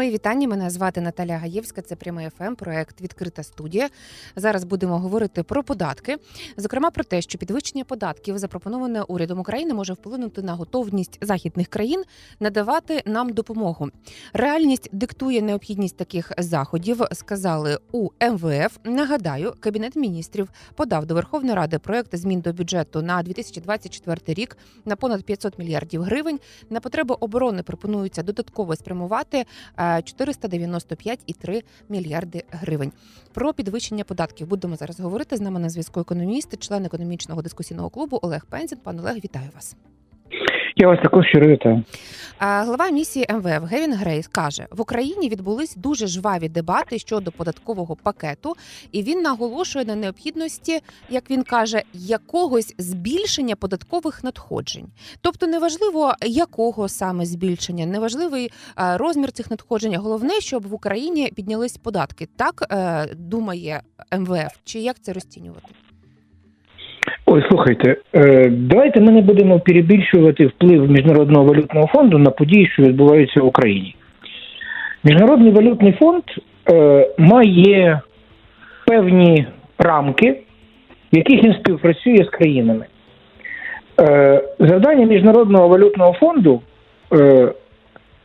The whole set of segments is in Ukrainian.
Мої вітання. Мене звати Наталя Гаєвська. Це прямий ФМ, проект Відкрита студія. Зараз будемо говорити про податки, зокрема про те, що підвищення податків, запропоноване урядом України, може вплинути на готовність західних країн надавати нам допомогу. Реальність диктує необхідність таких заходів. Сказали у МВФ. Нагадаю, кабінет міністрів подав до Верховної Ради проект змін до бюджету на 2024 рік на понад 500 мільярдів гривень. На потреби оборони пропонується додатково спрямувати е, 495,3 мільярди гривень. Про підвищення податків будемо зараз говорити. З нами на зв'язку економіст, член економічного дискусійного клубу Олег Пензін. Пан Олег, вітаю вас. Я вас також щиро вітаю. Глава місії МВФ Гевін Грейс каже: в Україні відбулись дуже жваві дебати щодо податкового пакету, і він наголошує на необхідності, як він каже, якогось збільшення податкових надходжень. Тобто, неважливо якого саме збільшення, неважливий розмір цих надходжень. Головне, щоб в Україні піднялись податки. Так е, думає МВФ, чи як це розцінювати? Ой, слухайте, е, давайте ми не будемо перебільшувати вплив Міжнародного валютного фонду на події, що відбуваються в Україні. Міжнародний валютний фонд е, має певні рамки, в яких він співпрацює з країнами. Е, завдання Міжнародного валютного фонду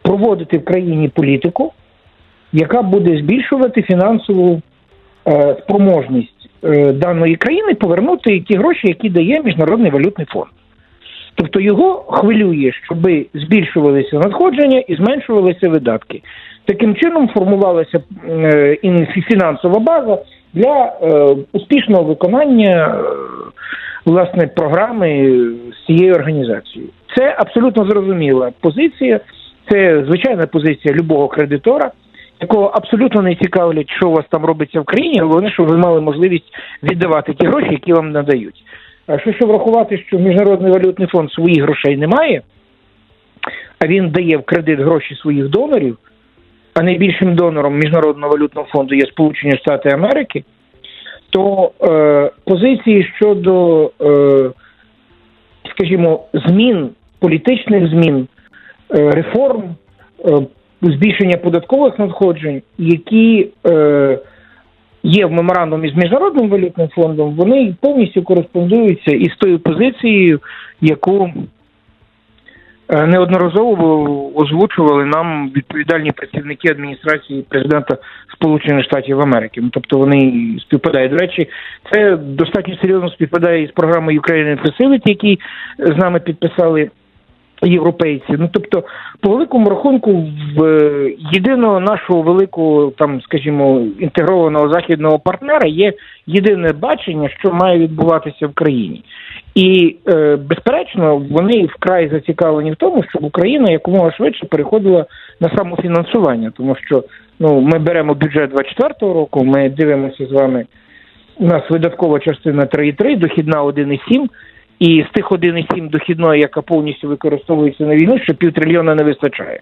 проводити в країні політику, яка буде збільшувати фінансову спроможність даної країни повернути ті гроші, які дає Міжнародний валютний фонд. Тобто його хвилює, щоб збільшувалися надходження і зменшувалися видатки. Таким чином формувалася е, фінансова база для е, успішного виконання е, власне програми з цією організацією. Це абсолютно зрозуміла позиція. Це звичайна позиція любого кредитора, якого абсолютно не цікавлять, що у вас там робиться в країні. Головне, щоб ви мали можливість віддавати ті гроші, які вам надають. А що ще врахувати, що міжнародний валютний фонд своїх грошей не має, а він дає в кредит гроші своїх донорів, а найбільшим донором міжнародного валютного фонду є Сполучені Штати Америки, то е, позиції щодо, е, скажімо, змін, політичних змін, е, реформ, е, збільшення податкових надходжень, які е, є в меморандумі з міжнародним валютним фондом, вони повністю кореспондуються із тою позицією, яку е, неодноразово озвучували нам відповідальні працівники адміністрації президента Сполучених Штатів Америки. Ну, Тобто вони співпадають. До речі, це достатньо серйозно співпадає із програмою Ukraine Facility, які з нами підписали європейці. Ну тобто, по великому рахунку, в е, єдиного нашого великого, там, скажімо, інтегрованого західного партнера є єдине бачення, що має відбуватися в країні. І е, безперечно, вони вкрай зацікавлені в тому, щоб Україна якомога швидше переходила на самофінансування, тому що ну ми беремо бюджет 24-го року, ми дивимося з вами. У нас видаткова частина 3,3, дохідна 1,7, і з тих 1,7 дохідної, яка повністю використовується на війну, ще півтрильйона не вистачає.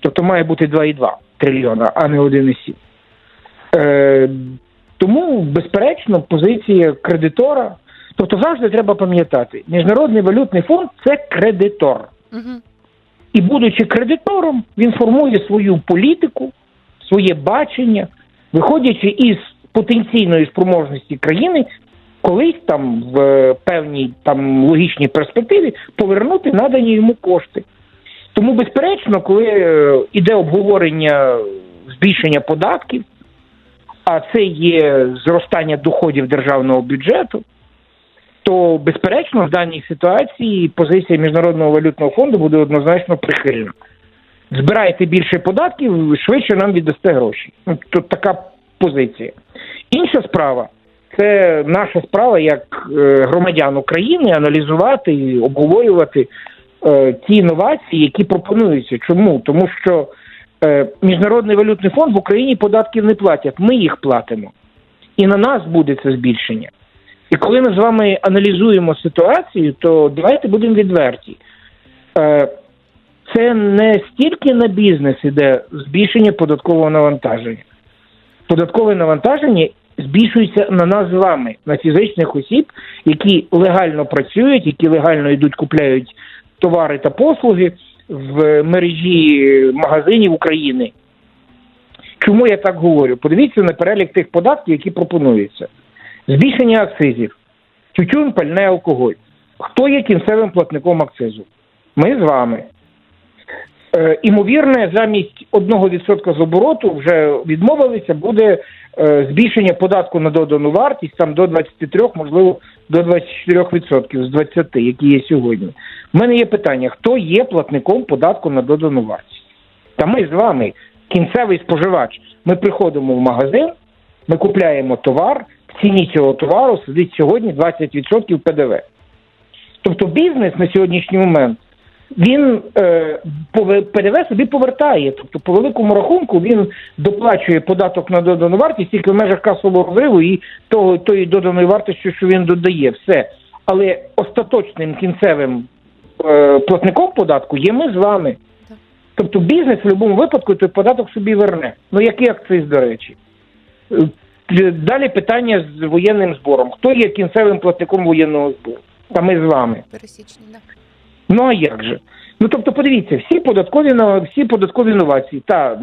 Тобто має бути 2,2 трильйона, а не 1,7. Е, тому, безперечно, позиція кредитора. Тобто завжди треба пам'ятати, Міжнародний валютний фонд це кредитор. Угу. І, будучи кредитором, він формує свою політику, своє бачення, виходячи із потенційної спроможності країни, колись там в е, певній там логічній перспективі повернути надані йому кошти. Тому, безперечно, коли е, іде обговорення збільшення податків, а це є зростання доходів державного бюджету, то безперечно в даній ситуації позиція міжнародного валютного фонду буде однозначно прихильна. Збирайте більше податків, швидше нам віддасте гроші. Ну, Тут така позиція. Інша справа це наша справа як е, громадян України аналізувати і обговорювати е, ті інновації, які пропонуються. Чому? Тому що е, міжнародний валютний фонд в Україні податків не платять. Ми їх платимо. І на нас буде це збільшення. І коли ми з вами аналізуємо ситуацію, то давайте будемо відверті. Це не стільки на бізнес іде збільшення податкового навантаження. Податкове навантаження збільшується на нас з вами, на фізичних осіб, які легально працюють, які легально йдуть, купляють товари та послуги в мережі магазинів України. Чому я так говорю? Подивіться на перелік тих податків, які пропонуються. Збільшення акцизів, тютюн, пальне, алкоголь. Хто є кінцевим платником акцизу? Ми з вами. Е, імовірне, замість 1% з обороту вже відмовилися, буде збільшення податку на додану вартість там до 23, можливо, до 24% з 20, які є сьогодні. У мене є питання: хто є платником податку на додану вартість? Та ми з вами, кінцевий споживач. Ми приходимо в магазин, ми купляємо товар, в ціні цього товару сидить сьогодні 20% ПДВ. Тобто бізнес на сьогоднішній момент він е, ПДВ собі повертає. Тобто, по великому рахунку він доплачує податок на додану вартість тільки в межах касового розриву і того, тої доданої вартості, що він додає, все. Але остаточним кінцевим е, платником податку є ми з вами. Тобто бізнес в будь-якому випадку той податок собі верне. Ну який акциз, до речі? Е, Далі питання з воєнним збором. Хто є кінцевим платником воєнного збору? Та ми з вами. Пересічні, да. Ну а як же? Ну тобто, подивіться, всі податкові всі податкові новації. Та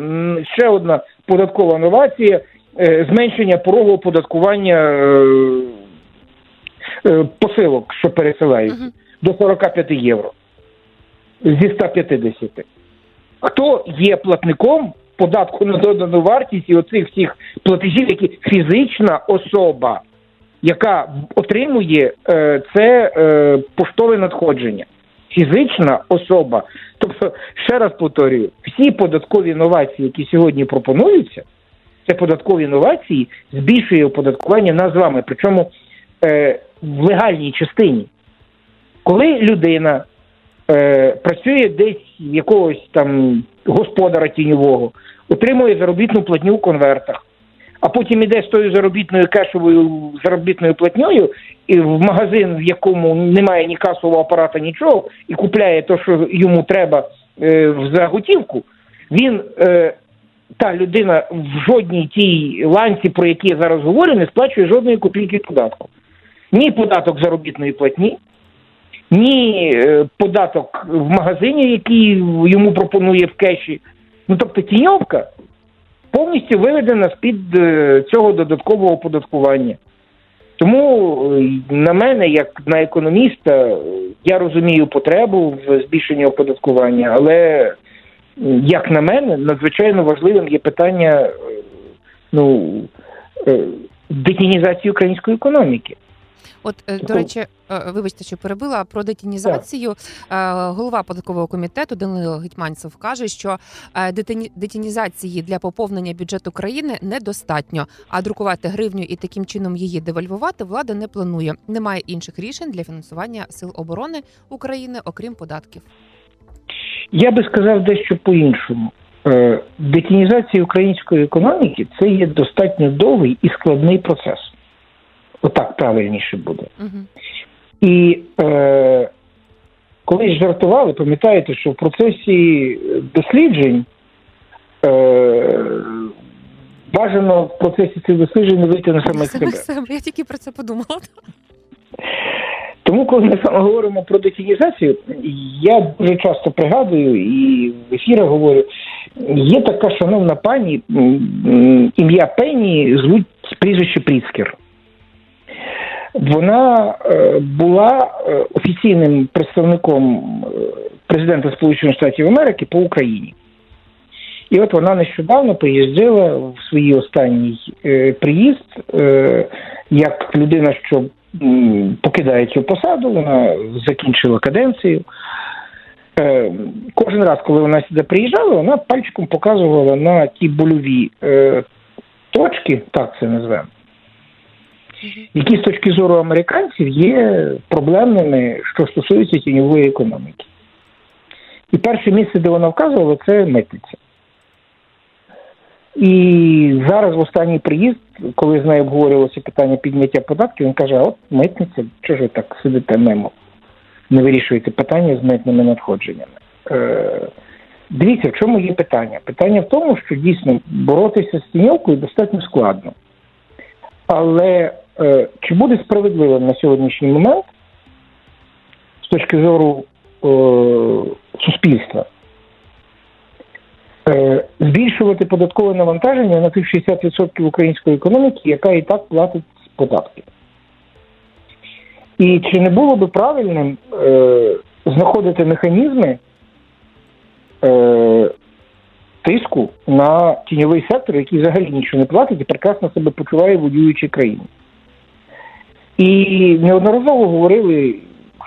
ще одна податкова новація е, зменшення порогу оподаткування е, е, посилок, що пересилаються, Мгм. до 45 євро зі 150. Хто є платником податку на додану вартість і оцих всіх платежів, які фізична особа, яка отримує це поштове надходження? Фізична особа. Тобто, ще раз повторюю, всі податкові новації, які сьогодні пропонуються, це податкові новації, збільшує оподаткування нас з вами. Причому е, в легальній частині. Коли людина е, працює десь в якогось там господара тіньового, отримує заробітну платню в конвертах, а потім іде з тою заробітною кешовою заробітною платньою і в магазин, в якому немає ні касового апарата, нічого, і купляє те, що йому треба е, в заготівку, він. Е, та людина в жодній тій ланці, про які я зараз говорю, не сплачує жодної копійки податку. Ні податок заробітної платні, ні е, податок в магазині, який йому пропонує в кеші. Ну тобто тіньовка повністю виведена з-під е, цього додаткового оподаткування. Тому е, на мене, як на економіста, е, я розумію потребу в збільшенні оподаткування, але як на мене, надзвичайно важливим є питання ну, детінізації української економіки. От, е, до речі, е, вибачте, що перебила про детінізацію. Е, Голова податкового комітету Данило Гетьманцев каже, що детінізації для поповнення бюджету країни недостатньо, а друкувати гривню і таким чином її девальвувати влада не планує. Немає інших рішень для фінансування сил оборони України, окрім податків. Я би сказав дещо по-іншому. Детінізація української економіки це є достатньо довгий і складний процес. Отак правильніше буде. Угу. І е, колись жартували, пам'ятаєте, що в процесі досліджень е, бажано в процесі цих досліджень не вийти на самих себе. Себе. Я тільки про це подумала. Тому, коли ми саме говоримо про детінізацію, я дуже часто пригадую і в ефірах говорю, є така шановна пані, ім'я Пенні звуть прізвище Пріцкер. Вона е, була е, офіційним представником е, президента Сполучених Штатів Америки по Україні. І от вона нещодавно приїздила в свій останній приїзд як людина, що покидає цю посаду, вона закінчила каденцію. Кожен раз, коли вона сюди приїжджала, вона пальчиком показувала на ті больові точки, так це назвемо, які з точки зору американців є проблемними, що стосуються тіньової економіки. І перше місце, де вона вказувала, це митниця. І зараз в останній приїзд, коли з нею обговорювалося питання підняття податків, він каже: а от митниця, чого ж ви так сидите мимо, не вирішуєте питання з митними надходженнями. Е, дивіться, в чому є питання? Питання в тому, що дійсно боротися з тіньовкою достатньо складно. Але чи буде справедливим на сьогоднішній момент з точки зору е, суспільства е, збільшувати податкове навантаження на тих 60% української економіки, яка і так платить податки? І чи не було би правильним е, знаходити механізми е, тиску на тіньовий сектор, який взагалі нічого не платить і прекрасно себе почуває в воюючій країні? І неодноразово говорили,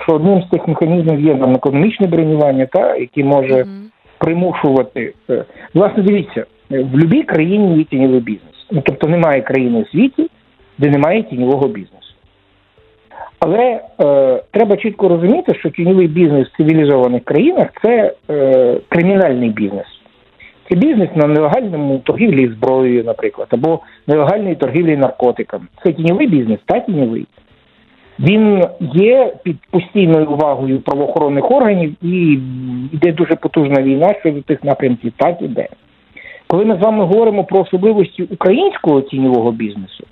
що одним з цих механізмів є нам економічне бронювання, та, яке може Мгм. примушувати. е, Власне, дивіться, в будь-якій країні є тіньовий бізнес. Ну, тобто немає країни у світі, де немає тіньового бізнесу. Але е, треба чітко розуміти, що тіньовий бізнес в цивілізованих країнах це е, кримінальний бізнес. Це бізнес на нелегальному торгівлі зброєю, наприклад, або нелегальній торгівлі наркотиками. Це тіньовий бізнес, та тіньовий. Він є під постійною увагою правоохоронних органів і йде дуже потужна війна щодо тих напрямків, так іде. Коли ми з вами говоримо про особливості українського тіньового бізнесу,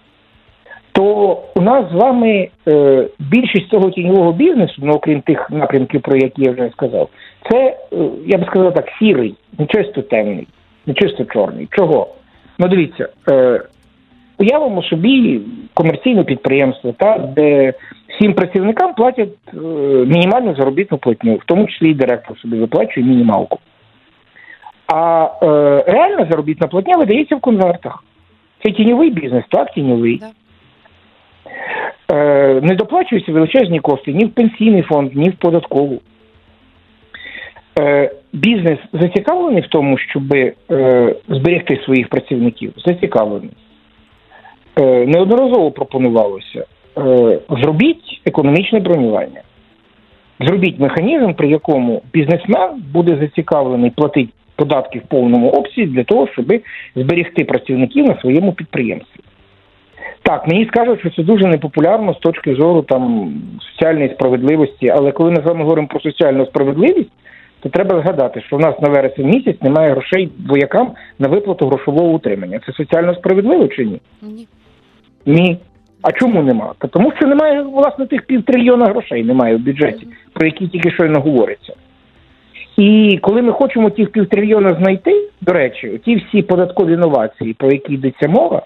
то у нас з вами е, більшість цього тіньового бізнесу, ну окрім тих напрямків, про які я вже сказав, це, е, я би сказав так, сірий, не чисто темний, не чисто чорний. Чого? Ну дивіться, е, уявимо собі комерційне підприємство, та, де всім працівникам платять е, мінімальну заробітну платню, в тому числі і директор собі виплачує мінімалку. А е, реальна заробітна платня видається в конвертах. Це тіньовий бізнес, так, тіньовий. Да. Е, не доплачуються величезні кошти ні в пенсійний фонд, ні в податкову. Е, бізнес зацікавлений в тому, щоб е, зберегти своїх працівників. Зацікавлений. Неодноразово пропонувалося. Зробіть економічне бронювання. Зробіть механізм, при якому бізнесмен буде зацікавлений платити податки в повному обсязі для того, щоб зберегти працівників на своєму підприємстві. Так, мені скажуть, що це дуже непопулярно з точки зору там соціальної справедливості, але коли ми з вами говоримо про соціальну справедливість, то треба згадати, що в нас на вересень місяць немає грошей воякам на виплату грошового утримання. Це соціально справедливо чи ні? Ні. Ні. А чому нема? Та тому що немає власне тих півтрильйона грошей немає в бюджеті, про які тільки щойно говориться. І коли ми хочемо тих півтрильйона знайти, до речі, ті всі податкові новації, про які йдеться мова,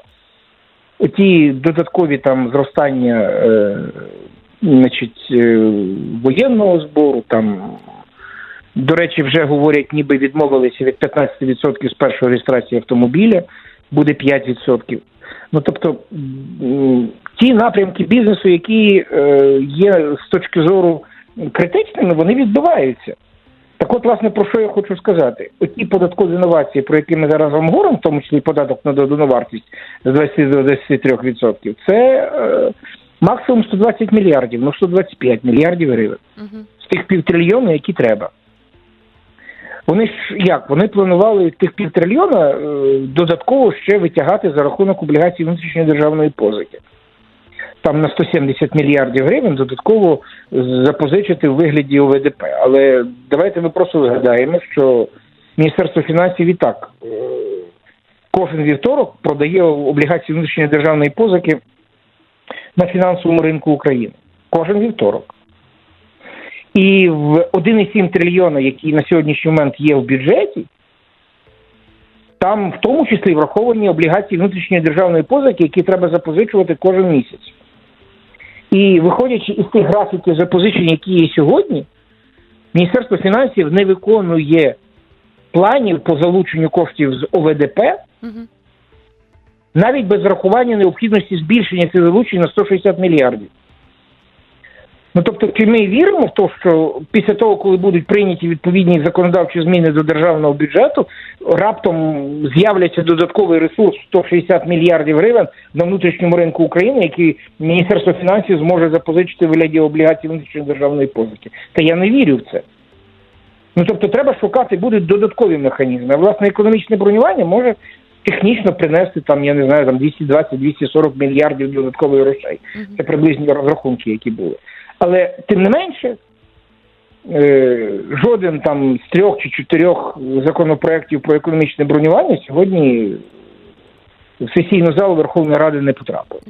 ті додаткові там зростання е, значить, е, воєнного збору, там, до речі, вже говорять, ніби відмовилися від 15% з першої реєстрації автомобіля, буде 5%. Ну тобто ті напрямки бізнесу, які е, є з точки зору критичними, вони відбуваються. Так от, власне, про що я хочу сказати? Оті податкові інновації, про які ми зараз вам говоримо, в тому числі податок на додану вартість з 20 до 23%, це е, максимум 120 мільярдів, ну 125 мільярдів гривень Мгм. з тих півтрильйона, які треба. Вони ж як? Вони планували тих півтрильйона е, додатково ще витягати за рахунок облігацій внутрішньої державної позики. Там на 170 мільярдів гривень додатково запозичити в вигляді ОВДП. Але давайте ми просто згадаємо, що Міністерство фінансів і так е, кожен вівторок продає облігації внутрішньої державної позики на фінансовому ринку України. Кожен вівторок. І в 1,7 трильйона, який на сьогоднішній момент є в бюджеті, там в тому числі враховані облігації внутрішньої державної позики, які треба запозичувати кожен місяць. І виходячи із тих графіків запозичень, які є сьогодні, Міністерство фінансів не виконує планів по залученню коштів з ОВДП, угу. навіть без врахування необхідності збільшення цих залучень на 160 мільярдів. Ну тобто, чи ми віримо в те, що після того, коли будуть прийняті відповідні законодавчі зміни до державного бюджету, раптом з'являться додатковий ресурс 160 мільярдів гривень на внутрішньому ринку України, який Міністерство фінансів зможе запозичити в вигляді облігацій внутрішньої державної позики. Та я не вірю в це. Ну тобто, треба шукати будуть додаткові механізми. А власне економічне бронювання може технічно принести там, я не знаю, там 220-240 мільярдів додаткових грошей. Це приблизні розрахунки, які були. Але тим не менше, е, жоден там з трьох чи чотирьох законопроєктів про економічне бронювання сьогодні в сесійну залу Верховної Ради не потрапив.